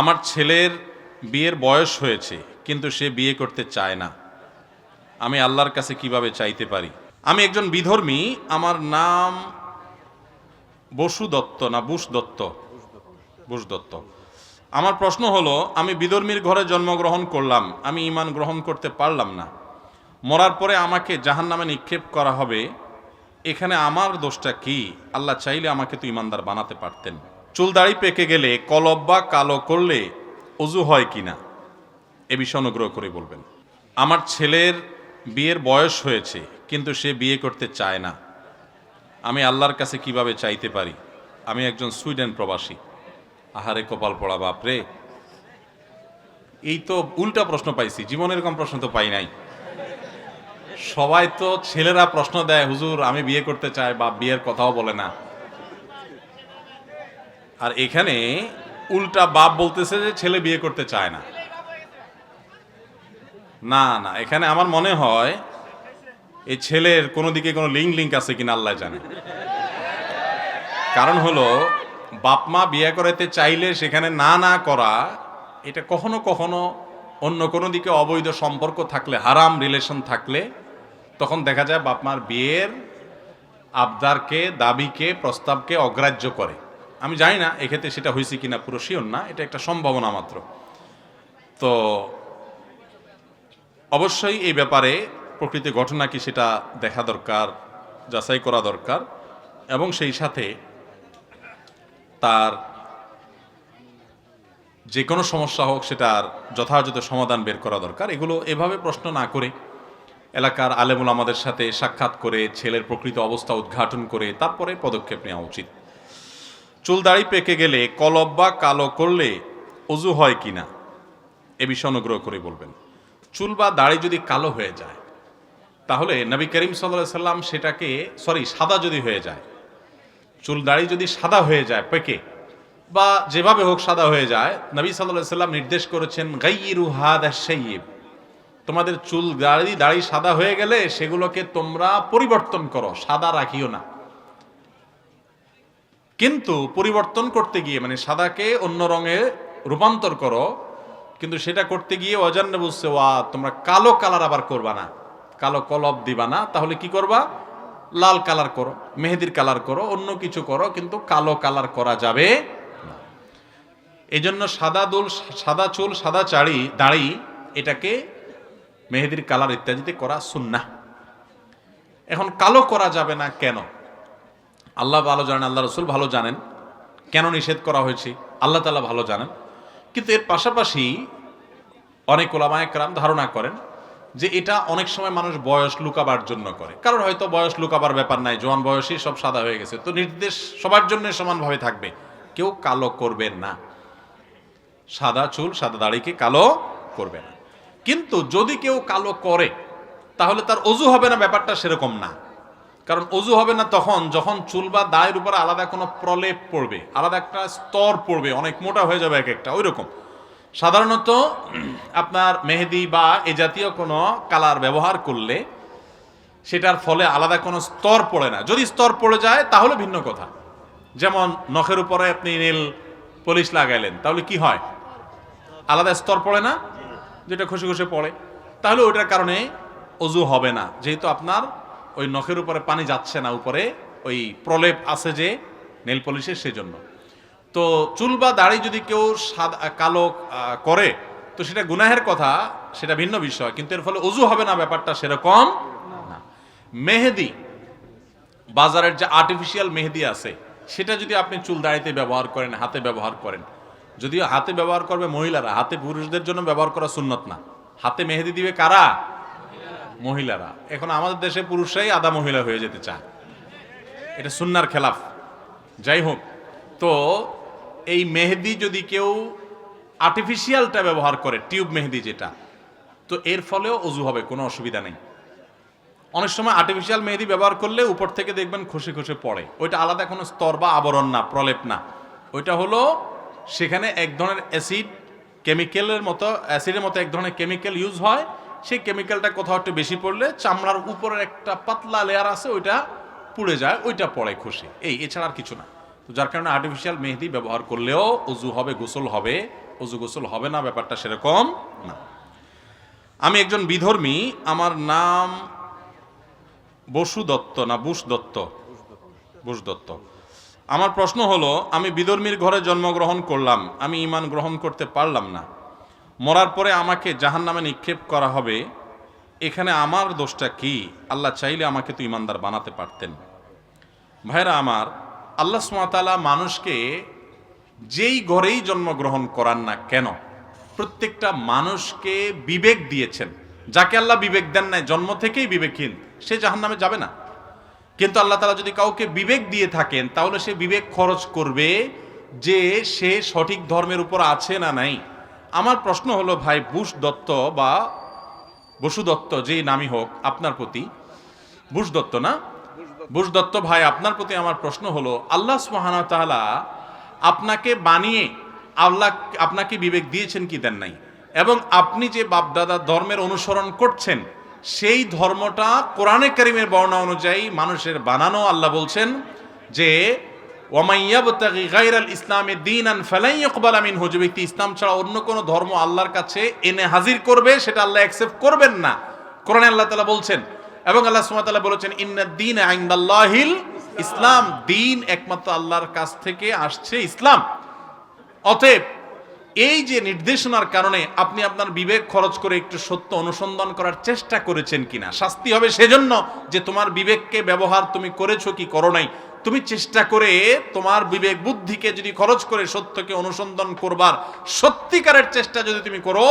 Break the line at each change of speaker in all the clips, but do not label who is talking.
আমার ছেলের বিয়ের বয়স হয়েছে, কিন্তু সে বিয়ে করতে চায় না। আমি আল্লাহর কাছে কীভাবে চাইতে পারি? আমি একজন বিধর্মী, আমার নাম বসু দত্ত না বুশ দত্ত? বুশ দত্ত। আমার প্রশ্ন হলো, আমি বিধর্মীর ঘরে জন্মগ্রহণ করলাম, আমি ইমান গ্রহণ করতে পারলাম না। মরার পরে আমাকে জাহান নামে নিক্ষেপ করা হবে, এখানে আমার দোষটা কি? আল্লাহ চাইলে আমাকে তো ইমানদার বানাতে পারতেন। চুল দাড়ি পেকে গেলে কলব বা কালো করলে অজু হয় কিনা এ বিষয়ে অনুগ্রহ করে বলবেন। আমার ছেলের বিয়ের বয়স হয়েছে, কিন্তু সে বিয়ে করতে চায় না। আমি আল্লাহর কাছে কীভাবে চাইতে পারি? আমি একজন সুইডেন প্রবাসী। আহারে কপাল পড়া বাপরে এই তো উল্টা প্রশ্ন পাইছি জীবনের এরকম প্রশ্ন তো পাই নাই। সবাই তো ছেলেরা প্রশ্ন দেয়, হুজুর, আমি বিয়ে করতে চাই বা বিয়ের কথাও বলে না। আর এখানে উল্টা বাপ বলতেছে যে ছেলে বিয়ে করতে চায় না। না না, এখানে আমার মনে হয় এই ছেলের কোনো দিকে কোনো লিঙ্ক লিঙ্ক আছে কিনা আল্লাহ জানে। কারণ হলো, বাপ মা বিয়ে করাতে চাইলে সেখানে না না করা, এটা কখনো কখনো অন্য কোনো দিকে অবৈধ সম্পর্ক থাকলে, হারাম রিলেশন থাকলে, তখন দেখা যায় বাপ মার বিয়ের আবদারকে, দাবিকে, প্রস্তাবকে অগ্রাহ্য করে। আমি জানি না, এক্ষেত্রে সেটা হয়েছে কিনা পুরো শিওর না, এটা একটা সম্ভাবনা মাত্র। তো অবশ্যই এই ব্যাপারে প্রকৃত ঘটনা কি সেটা দেখা দরকার, যাচাই করা দরকার, এবং সেই সাথে তার যে কোনো সমস্যা হোক সেটার যথাযথ সমাধান বের করা দরকার। এগুলো এভাবে প্রশ্ন না করে এলাকার আলেমুল আমাদের সাথে সাক্ষাৎ করে ছেলের প্রকৃত অবস্থা উদ্ঘাটন করে তারপরে পদক্ষেপ নেওয়া উচিত। চুল দাড়ি পেকে গেলে কলব বা কালো করলে অজু হয় কিনা এ বিষয়ে অনুগ্রহ করে বলবেন। চুল বা দাড়ি যদি কালো হয়ে যায়, তাহলে নবী করিম সাল্লাহ সাল্লাম সেটাকে, সরি, সাদা যদি হয়ে যায়, চুল দাড়ি যদি সাদা হয়ে যায়, পেকে, বা যেভাবে হোক সাদা হয়ে যায়, নবী সাল্লাহ সাল্লাম নির্দেশ করেছেন গাইরু হাদ সেইব তোমাদের চুল দাড়ি দাড়ি সাদা হয়ে গেলে সেগুলোকে তোমরা পরিবর্তন করো, সাদা রাখিও না। কিন্তু পরিবর্তন করতে গিয়ে মানে সাদাকে অন্য রঙে রূপান্তর করো, কিন্তু সেটা করতে গিয়ে অজান্য বুঝছে ওয়া, তোমরা কালো কালার আবার করবা না। কালো কলব দিবা না। তাহলে কি করবা? লাল কালার করো, মেহেদির কালার করো, অন্য কিছু করো, কিন্তু কালো কালার করা যাবে এই জন্য সাদা দুল, সাদা চুল, সাদা চাড়ি, দাড়ি, এটাকে মেহেদির কালার ইত্যাদিতে করা সুন্না এখন কালো করা যাবে না কেন? আল্লাহ ভালো জানেন, আল্লাহ রসুল ভালো জানেন। কেন নিষেধ করা হয়েছে? আল্লাহ তালা ভালো জানেন। কিন্তু এর পাশাপাশি অনেক ওলামা একরাম ধারণা করেন যে এটা অনেক সময় মানুষ বয়স লুকাবার জন্য করে। কারণ হয়তো বয়স লুকাবার ব্যাপার নাই, জোয়ান বয়সই সব সাদা হয়ে গেছে। তো নির্দেশ সবার জন্য সমানভাবে থাকবে। কেউ কালো করবেন না। সাদা চুল, সাদা দাড়িকে কালো করবে না। কিন্তু যদি কেউ কালো করে, তাহলে তার অজু হবে না, ব্যাপারটা সেরকম না। কারণ অজু হবে না তখন, যখন চুল বা দায়ের উপরে আলাদা কোনো প্রলেপ পড়বে, আলাদা একটা স্তর পড়বে, অনেক মোটা হয়ে যাবে এক একটা ওই রকম সাধারণত আপনার মেহেদি বা এ জাতীয় কোনো কালার ব্যবহার করলে সেটার ফলে আলাদা কোনো স্তর পড়ে না। যদি স্তর পড়ে যায়, তাহলে ভিন্ন কথা। যেমন নখের উপরে আপনি নীল পলিশ লাগাইলেন, তাহলে কি হয়? আলাদা স্তর পড়ে না? যেটা খুশি খুশি পড়ে। তাহলে ওইটার কারণে অজু হবে না। যেহেতু আপনার ওই নখের উপরে পানি যাচ্ছে না, উপরে ওই প্রলেপ আছে যে নেল পলিশের সেজন্য। তো চুল বা দাড়ি যদি কেউ কালো করে, তো সেটা গুনাহের কথা, সেটা ভিন্ন বিষয়, কিন্তু এর ফলে অজু হবে না, ব্যাপারটা সেরকম না। মেহেদি, বাজারের যে আর্টিফিশিয়াল মেহেদি আছে, সেটা যদি আপনি চুল দাড়িতে ব্যবহার করেন, হাতে ব্যবহার করেন, যদিও হাতে ব্যবহার করবে মহিলারা, হাতে পুরুষদের জন্য ব্যবহার করা সুন্নত না। হাতে মেহেদি দিবে কারা? মহিলারা। এখন আমাদের দেশে পুরুষরাই আদা মহিলা হয়ে যেতে চায়। এটা সুন্নার খেলাফ। যাই হোক, তো এই মেহেদি যদি কেউ আর্টিফিশিয়ালটা ব্যবহার করে, টিউব মেহেদি যেটা, তো এর ফলেও অজু হবে, কোনো অসুবিধা নেই। অনেক সময় আর্টিফিশিয়াল মেহেদি ব্যবহার করলে উপর থেকে দেখবেন খসে খসে পড়ে। ওইটা আলাদা কোনো স্তর বা আবরণ না, প্রলেপ না। ওইটা হলো সেখানে এক ধরনের অ্যাসিড কেমিক্যালের মতো অ্যাসিডের মতো এক ধরনের কেমিক্যাল ইউজ হয় সেই কেমিক্যালটা কোথাও একটু বেশি পড়লে চামড়ার উপরের একটা পাতলা লেয়ার আছে, ওইটা পুড়ে যায়, ওইটা পড়ে খুশি এই, এছাড়া আর কিছু না। তো যার কারণে আর্টিফিশিয়াল মেহেদি ব্যবহার করলেও উজু হবে, গোসল হবে। অজু গোসল হবে না, ব্যাপারটা সেরকম না। আমি একজন বিধর্মী, আমার নাম বসু দত্ত না বুশ দত্ত? বুশ দত্ত। আমার প্রশ্ন হলো, আমি বিধর্মীর ঘরে জন্মগ্রহণ করলাম, আমি ইমান গ্রহণ করতে পারলাম না। মরার পরে আমাকে জাহান নামে নিক্ষেপ করা হবে, এখানে আমার দোষটা কি? আল্লাহ চাইলে আমাকে তো ইমানদার বানাতে পারতেন। ভাইরা আমার, আল্লাহ সুমাতালা মানুষকে যেই ঘরেই জন্মগ্রহণ করান না কেন, প্রত্যেকটা মানুষকে বিবেক দিয়েছেন। যাকে আল্লাহ বিবেক দেন নাই, জন্ম থেকেই বিবেকহীন, সে জাহান নামে যাবে না। কিন্তু আল্লাহ তালা যদি কাউকে বিবেক দিয়ে থাকেন, তাহলে সে বিবেক খরচ করবে যে সে সঠিক ধর্মের উপর আছে না নাই। আমার প্রশ্ন হলো ভাই বুশ দত্ত বা বসু দত্ত যেই নামই হোক আপনার প্রতি বুশ দত্ত না? বুশ দত্ত। ভাই আপনার প্রতি আমার প্রশ্ন হলো আল্লাহ সুবহানাহু ওয়া তাআলা আপনাকে বানিয়ে আল্লাহ আপনাকে বিবেক দিয়েছেন কি দেন নাই? এবং আপনি যে বাপদাদা ধর্মের অনুসরণ করছেন সেই ধর্মটা কোরআনে কারিমের বর্ণনা অনুযায়ী মানুষের বানানো আল্লাহ বলছেন যে ওয়ামাইয়াবতাগি গায়রাল ইসলামে দীনান ফালাই ইকবাল মিনহু। যে ব্যক্তি ইসলাম ছাড়া অন্য কোনো ধর্ম আল্লাহর কাছে এনে হাজির করবে, সেটা আল্লাহ অ্যাকসেপ্ট করবেন না। কোরআনে আল্লাহ তাআলা বলছেন, এবং আল্লাহ ওয়া বলেছেন ইন্নাদ দীন ইনদাল্লাহিল ইসলাম। দিন একমাত্র আল্লাহর কাছ থেকে আসছে ইসলাম। অতএব এই যে নির্দেশনার কারণে আপনি আপনার বিবেক খরচ করে একটু সত্য অনুসন্ধান করার চেষ্টা করেছেন কিনা, শাস্তি হবে সেজন্য যে তোমার বিবেককে ব্যবহার তুমি করেছ কি করো নাই তুমি চেষ্টা করে তোমার বিবেক বুদ্ধিকে যদি খরচ করে সত্যকে অনুসন্ধান করবার সত্যিকারের চেষ্টা যদি তুমি করো,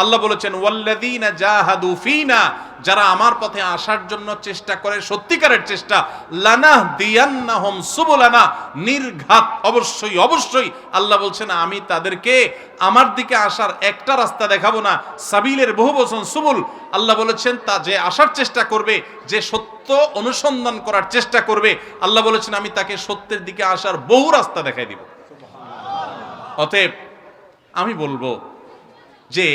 আল্লাহ বলেছেন, ওয়াল্লাযীনা জাহাদু ফিনা যারা আমার পথে আসার জন্য চেষ্টা করে সত্যিকারের চেষ্টা লানাহ দিয়ান্নাহুম সুবুলানা, নির্ঘাত অবশ্যই অবশ্যই আল্লাহ বলছেন, আমি তাদেরকে আমার দিকে আসার একটা রাস্তা দেখাবো না। সাবিলের বহু বচন সুবুল আল্লাহ বলেছেন, তা যে আসার চেষ্টা করবে, যে সত্য অনুসন্ধান করার চেষ্টা করবে, আল্লাহ বলেছেন, আমি তাকে সত্যের দিকে আসার বহু রাস্তা দেখাই দিব। অতএব আমি বলব যে,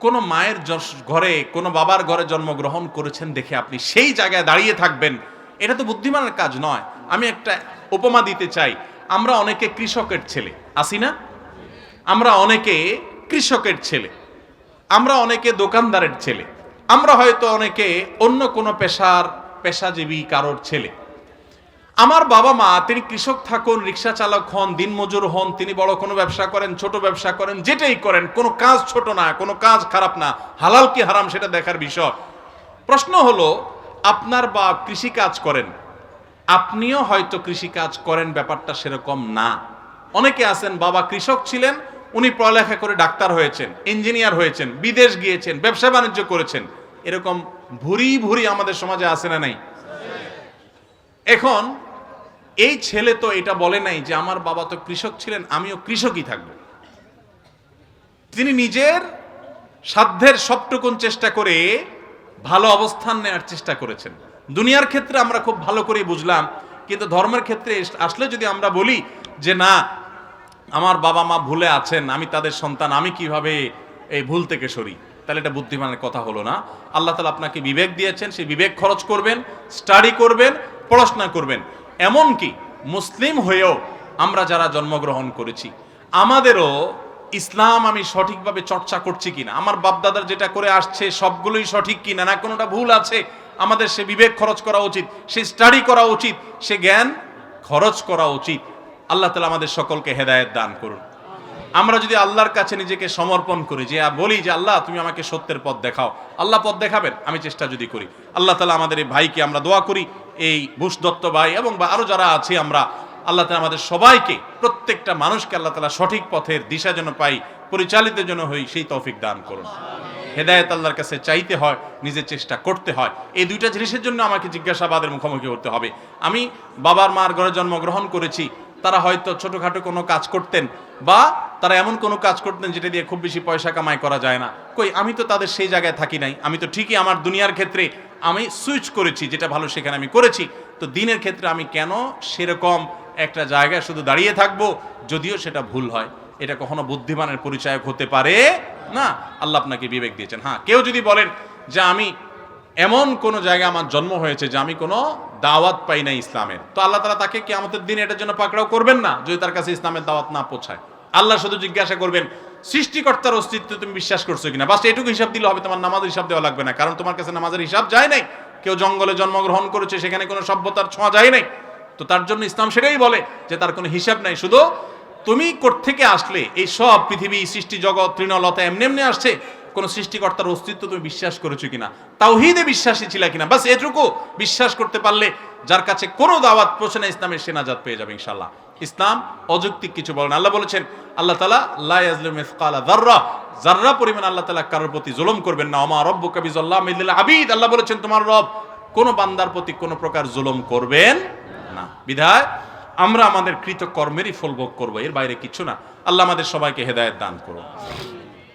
কোনো মায়ের ঘরে, কোনো বাবার ঘরে জন্মগ্রহণ করেছেন দেখে আপনি সেই জায়গায় দাঁড়িয়ে থাকবেন। এটা তো বুদ্ধিমানের কাজ নয়। আমি একটা উপমা দিতে চাই। আমরা অনেকে কৃষকের ছেলে। আসি না? আমরা অনেকে কৃষকের ছেলে, আমরা অনেকে দোকানদারের ছেলে, আমরা হয়তো অনেকে অন্য কোনো পেশার পেশাজীবী কারোর ছেলে। আমার বাবা মা, তিনি কৃষক থাকুন, রিক্সা চালক হন, দিনমজুর হন, তিনি বড় কোনো ব্যবসা করেন, ছোট ব্যবসা করেন, যেটাই করেন, কোনো কাজ ছোট না, কোনো কাজ খারাপ না, হালাল কি হারাম সেটা দেখার বিষয়। প্রশ্ন হলো, আপনার বাপ কৃষি কাজ করেন, আপনিও হয়তো কৃষি কাজ করেন, ব্যাপারটা সেরকম না। অনেকে আছেন, বাবা কৃষক ছিলেন, উনি পড়ালেখা করে ডাক্তার হয়েছেন, ইঞ্জিনিয়ার হয়েছেন, বিদেশ গিয়েছেন, ব্যবসা বাণিজ্য করেছেন। এরকম ভুরি ভুরি আমাদের সমাজে আছে না নাই? এখন, এই ছেলে তো এটা বলে নাই যে আমার বাবা তো কৃষক ছিলেন, আমিও কৃষকই থাকব। তিনি নিজের সাধ্যের সবটুকুন চেষ্টা করে ভালো অবস্থান নেওয়ার চেষ্টা করেছেন। দুনিয়ার ক্ষেত্রে আমরা খুব ভালো করে বুঝলাম, কিন্তু ধর্মের ক্ষেত্রে আসলে যদি আমরা বলি যে না আমার বাবা মা ভুলে আছেন, আমি তাদের সন্তান, আমি কীভাবে এই ভুল থেকে সরি? তাহলে এটা বুদ্ধিমানের কথা হলো না। আল্লাহ তালা আপনাকে বিবেক দিয়েছেন, সেই বিবেক খরচ করবেন স্টাডি করবেন, পড়াশোনা করবেন। এমনকি মুসলিম হয়েও আমরা যারা জন্মগ্রহণ করেছি, আমাদেরও ইসলাম আমি সঠিকভাবে চর্চা করছি কিনা, আমার বাপদাদার যেটা করে আসছে সবগুলোই সঠিক কিনা, না কোনোটা ভুল আছে, আমাদের সে বিবেক খরচ করা উচিত, সে স্টাডি করা উচিত, সে জ্ঞান খরচ করা উচিত। আল্লাহ তালা আমাদের সকলকে হেদায়েত দান করুন। আমরা যদি আল্লাহর কাছে নিজেকে সমর্পণ করি, যে বলি যে, আল্লাহ, তুমি আমাকে সত্যের পথ দেখাও। আল্লাহ পথ দেখাবেন, আমি চেষ্টা যদি করি। আল্লাহ তালা আমাদের এই ভাইকে আমরা দোয়া করি, এই বুশ দত্ত ভাই এবং বা আরও যারা আছি আমরা, আল্লাহ তালা আমাদের সবাইকে, প্রত্যেকটা মানুষকে আল্লাহ তালা সঠিক পথের দিশা যেন পাই, পরিচালিত যেন হই, সেই তৌফিক দান করুন। হেদায়েত আল্লাহর কাছে চাইতে হয়, নিজের চেষ্টা করতে হয়। এই দুইটা জিনিসের জন্য আমাকে জিজ্ঞাসাবাদের মুখোমুখি করতে হবে। আমি বাবার মার ঘরে জন্মগ্রহণ করেছি তারা হয়তো ছোটখাটো কোনো কাজ করতেন বা তারা এমন কোনো কাজ করতেন যেটা দিয়ে খুব বেশি পয়সা কামাই করা যায় না। কই, আমি তো তাদের সেই জায়গায় থাকি নাই। আমি তো ঠিকই আমার দুনিয়ার ক্ষেত্রে আমি সুইচ করেছি, যেটা ভালো সেখানে আমি করেছি। তো দিনের ক্ষেত্রে আমি কেন সেরকম একটা জায়গায় শুধু দাঁড়িয়ে থাকব? যদিও সেটা ভুল হয়। এটা কখনো বুদ্ধিমানের পরিচায়ক হতে পারে না। আল্লাহ আপনাকে বিবেক দিয়েছেন। হ্যাঁ কেউ যদি বলেন যে আমি এমন কোন জায়গায় আমার জন্ম হয়েছে যে আমি কোনো দাওয়াত পাই না ইসলামের। তো আল্লাহ তালা তাকে কি আমাদের দিন এটার জন্য পাকড়াও করবেন না যদি তার কাছে ইসলামের দাওয়াত না পৌঁছায়। আল্লাহ শুধু জিজ্ঞাসা করবেন, সৃষ্টিকর্তার অস্তিত্ব তুমি বিশ্বাস করছ কিনা? বাস এটুকু হিসাব দিলে হবে, তোমার নামাজের হিসাব দেওয়া লাগবে না। কারণ তোমার কাছে নামাজের হিসাব যায় নাই। কেউ জঙ্গলে জন্মগ্রহণ করেছে, সেখানে কোনো সভ্যতার ছোঁয়া যায় নাই। তো তার জন্য ইসলাম সেটাই বলে যে তার কোনো হিসাব নাই। শুধু তুমি থেকে আসলে? এই সব পৃথিবী, সৃষ্টি জগৎ, তৃণলতা এমনি এমনি আসছে। কোন সৃষ্টিকর্তার অস্তিত্ব তুমি বিশ্বাস করেছ কিনা? তাওহিদে বিশ্বাসী ছিল কিনা? বাস এটুকু বিশ্বাস করতে পারলে যার কাছে কোনো দাওয়াত পৌঁছে না, ইসলামের সেনাজাত পেয়ে যাবে ইনশাল্লাহ ইসলাম অযৌক্তিক কিছু বলেন আল্লাহ বলেছেন, আল্লাহ তালা জাররা জাররা পরিমাণ আল্লাহ তালা কারোর প্রতি জুলুম করবেন না। আমা রব্বু কাবিজল্লাহ মিল্লিল আবিদ। আল্লাহ বলেছেন, তোমার রব কোন বান্দার প্রতি কোনো প্রকার জুলম করবেন না। বিধায় আমরা আমাদের কৃত কর্মেরই ফল ভোগ করব, এর বাইরে কিছু না। আল্লাহ আমাদের সবাইকে হেদায়েত দান করুন।